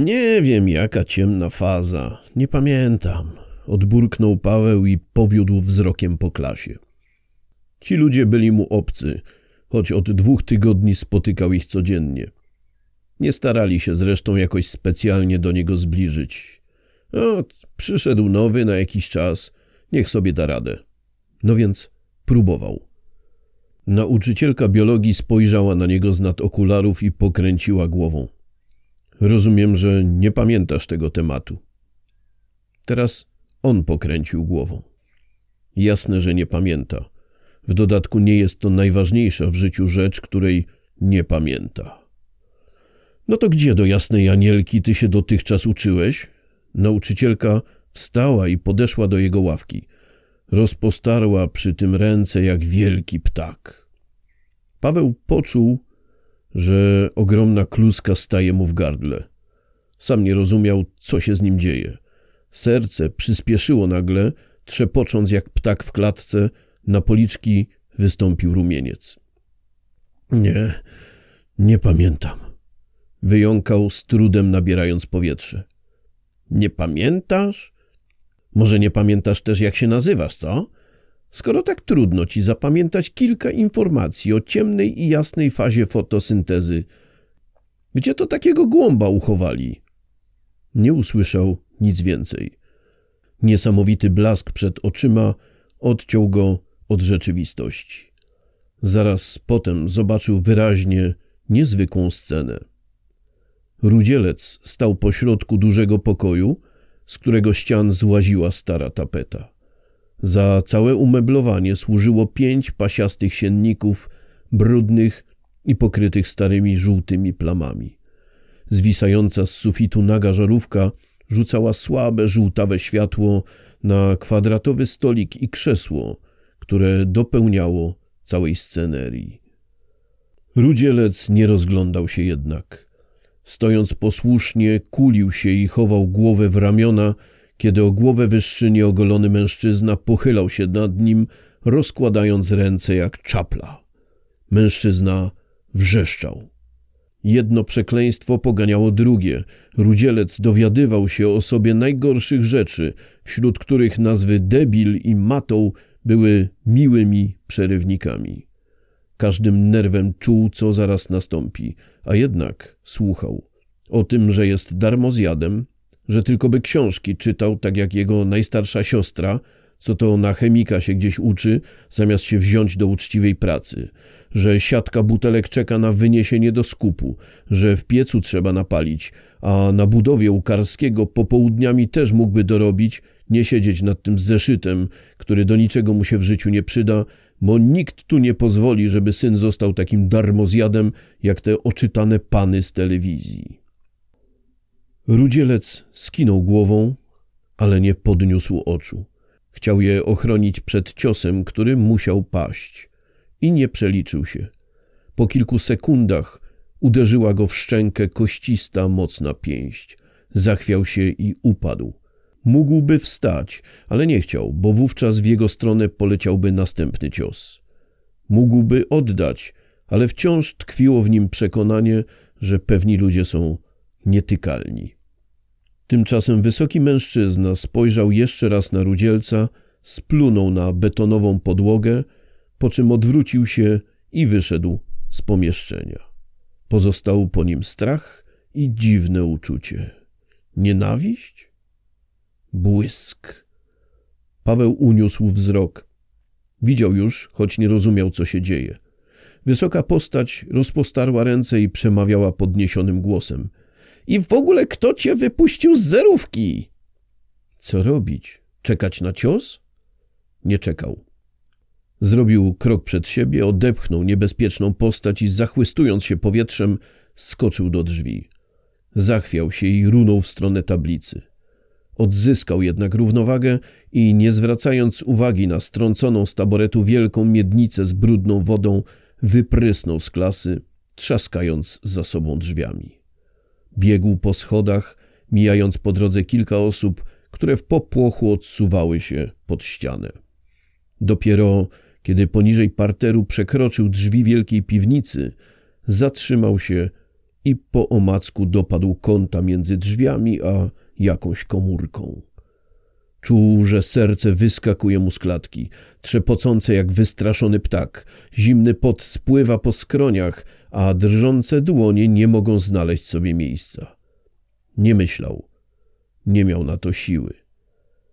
Nie wiem, jaka ciemna faza. Nie pamiętam. Odburknął Paweł i powiódł wzrokiem po klasie. Ci ludzie byli mu obcy, choć od dwóch tygodni spotykał ich codziennie. Nie starali się zresztą jakoś specjalnie do niego zbliżyć. O, przyszedł nowy na jakiś czas, niech sobie da radę. No więc próbował. Nauczycielka biologii spojrzała na niego z nad okularów i pokręciła głową. Rozumiem, że nie pamiętasz tego tematu. Teraz on pokręcił głową. Jasne, że nie pamięta. W dodatku nie jest to najważniejsza w życiu rzecz, której nie pamięta. No to gdzie do jasnej Anielki ty się dotychczas uczyłeś? Nauczycielka wstała i podeszła do jego ławki. Rozpostarła przy tym ręce jak wielki ptak. Paweł poczuł, że ogromna kluska staje mu w gardle. Sam nie rozumiał, co się z nim dzieje. Serce przyspieszyło nagle, trzepocząc jak ptak w klatce, na policzki wystąpił rumieniec. Nie, nie pamiętam. Wyjąkał z trudem, nabierając powietrze. Nie pamiętasz? Może nie pamiętasz też, jak się nazywasz, co? Skoro tak trudno ci zapamiętać kilka informacji o ciemnej i jasnej fazie fotosyntezy, gdzie to takiego głąba uchowali? Nie usłyszał nic więcej. Niesamowity blask przed oczyma odciął go od rzeczywistości. Zaraz potem zobaczył wyraźnie niezwykłą scenę. Rudzielec stał pośrodku dużego pokoju, z którego ścian złaziła stara tapeta. Za całe umeblowanie służyło pięć pasiastych sienników, brudnych i pokrytych starymi żółtymi plamami. Zwisająca z sufitu naga żarówka rzucała słabe, żółtawe światło na kwadratowy stolik i krzesło, które dopełniało całej scenerii. Rudzielec nie rozglądał się jednak. Stojąc posłusznie, kulił się i chował głowę w ramiona, kiedy o głowę wyższy nieogolony mężczyzna pochylał się nad nim, rozkładając ręce jak czapla. Mężczyzna wrzeszczał. Jedno przekleństwo poganiało drugie. Rudzielec dowiadywał się o sobie najgorszych rzeczy, wśród których nazwy debil i matą były miłymi przerywnikami. Każdym nerwem czuł, co zaraz nastąpi, a jednak słuchał. O tym, że jest darmozjadem, że tylko by książki czytał, tak jak jego najstarsza siostra, co to na chemika się gdzieś uczy, zamiast się wziąć do uczciwej pracy, że siatka butelek czeka na wyniesienie do skupu, że w piecu trzeba napalić, a na budowie u Karskiego popołudniami też mógłby dorobić, nie siedzieć nad tym zeszytem, który do niczego mu się w życiu nie przyda, bo nikt tu nie pozwoli, żeby syn został takim darmozjadem, jak te oczytane pany z telewizji. Rudzielec skinął głową, ale nie podniósł oczu. Chciał je ochronić przed ciosem, który musiał paść. I nie przeliczył się. Po kilku sekundach uderzyła go w szczękę koścista, mocna pięść. Zachwiał się i upadł. Mógłby wstać, ale nie chciał, bo wówczas w jego stronę poleciałby następny cios. Mógłby oddać, ale wciąż tkwiło w nim przekonanie, że pewni ludzie są nietykalni. Tymczasem wysoki mężczyzna spojrzał jeszcze raz na rudzielca, splunął na betonową podłogę, po czym odwrócił się i wyszedł z pomieszczenia. Pozostał po nim strach i dziwne uczucie. Nienawiść? Błysk. Paweł uniósł wzrok. Widział już, choć nie rozumiał, co się dzieje. Wysoka postać rozpostarła ręce i przemawiała podniesionym głosem – i w ogóle kto cię wypuścił z zerówki? Co robić? Czekać na cios? Nie czekał. Zrobił krok przed siebie, odepchnął niebezpieczną postać i zachłystując się powietrzem, skoczył do drzwi. Zachwiał się i runął w stronę tablicy. Odzyskał jednak równowagę i nie zwracając uwagi na strąconą z taboretu wielką miednicę z brudną wodą, wyprysnął z klasy, trzaskając za sobą drzwiami. Biegł po schodach, mijając po drodze kilka osób, które w popłochu odsuwały się pod ścianę. Dopiero kiedy poniżej parteru przekroczył drzwi wielkiej piwnicy, zatrzymał się i po omacku dopadł kąta między drzwiami a jakąś komórką. Czuł, że serce wyskakuje mu z klatki, trzepocące jak wystraszony ptak. Zimny pot spływa po skroniach, a drżące dłonie nie mogą znaleźć sobie miejsca. Nie myślał. Nie miał na to siły.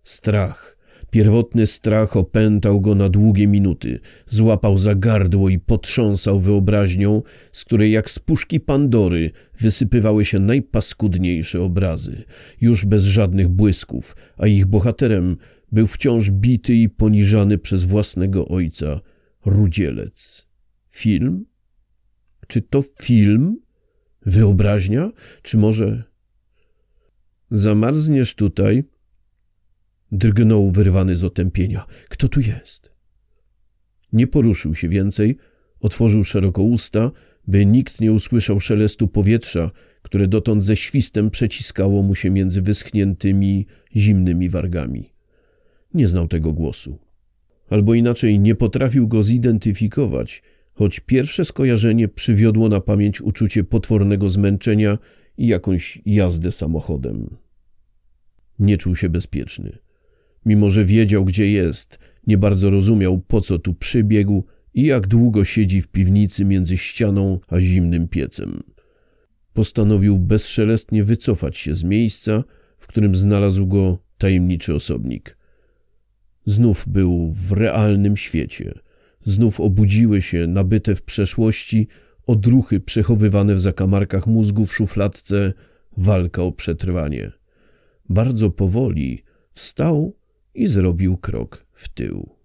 Strach, pierwotny strach opętał go na długie minuty. Złapał za gardło i potrząsał wyobraźnią, z której jak z puszki Pandory wysypywały się najpaskudniejsze obrazy, już bez żadnych błysków, a ich bohaterem był wciąż bity i poniżany przez własnego ojca rudzielec. Film? Czy to film? Wyobraźnia? Czy może... Zamarzniesz tutaj? Drgnął wyrwany z otępienia. Kto tu jest? Nie poruszył się więcej, otworzył szeroko usta, by nikt nie usłyszał szelestu powietrza, które dotąd ze świstem przeciskało mu się między wyschniętymi, zimnymi wargami. Nie znał tego głosu. Albo inaczej nie potrafił go zidentyfikować, choć pierwsze skojarzenie przywiodło na pamięć uczucie potwornego zmęczenia i jakąś jazdę samochodem. Nie czuł się bezpieczny. Mimo, że wiedział, gdzie jest, nie bardzo rozumiał, po co tu przybiegł i jak długo siedzi w piwnicy między ścianą a zimnym piecem. Postanowił bezszelestnie wycofać się z miejsca, w którym znalazł go tajemniczy osobnik. Znów był w realnym świecie. Znów obudziły się, nabyte w przeszłości, odruchy przechowywane w zakamarkach mózgu w szufladce, walka o przetrwanie. Bardzo powoli wstał i zrobił krok w tył.